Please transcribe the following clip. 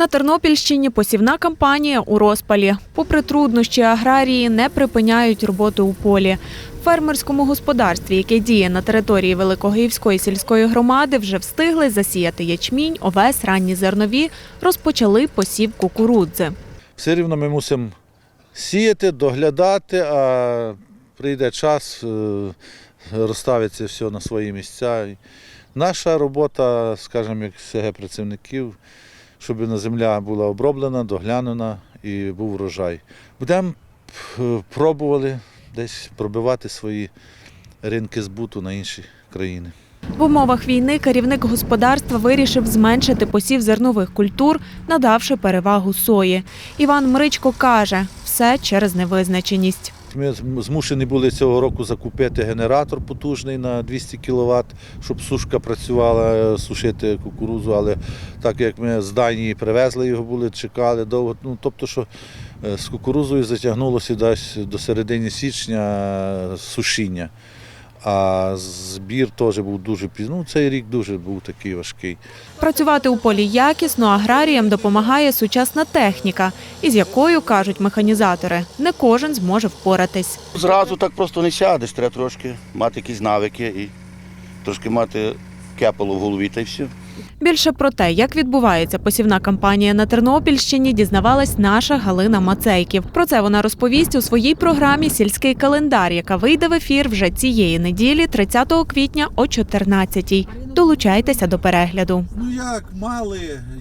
На Тернопільщині посівна кампанія у розпалі. Попри труднощі, аграрії не припиняють роботу у полі. В фермерському господарстві, яке діє на території Великогиївської сільської громади, вже встигли засіяти ячмінь, овес, ранні зернові, розпочали посів кукурудзи. Все рівно ми мусимо сіяти, доглядати, а прийде час, е, розставиться все на свої місця. Наша робота, скажімо, як СГ працівників, щоб земля була оброблена, доглянена і був врожай. Будемо е, пробували десь пробивати свої ринки збуту на інші країни. В умовах війни керівник господарства вирішив зменшити посів зернових культур, надавши перевагу сої. Іван Мричко каже, все через невизначеність. Ми змушені були цього року закупити генератор потужний на 200 кВт, щоб сушка працювала, е, сушити кукурузу, але так як ми з Данії привезли його, були, чекали довго. Ну, тобто, що е, з кукурузою затягнулося десь до середини січня е, сушіння. А збір теж був дуже пізно. Ну, цей рік дуже був такий важкий. Працювати у полі якісно аграріям допомагає сучасна техніка, із якою, кажуть механізатори, не кожен зможе впоратись. Зразу так просто не сядеш, треба трошки мати якісь навики і трошки мати кепало в голові та й все. Більше про те, як відбувається посівна кампанія на Тернопільщині, дізнавалась наша Галина Мацейків. Про це вона розповість у своїй програмі Сільський календар, яка вийде в ефір вже цієї неділі, 30 квітня о 14-й. Долучайтеся до перегляду. Ну як мали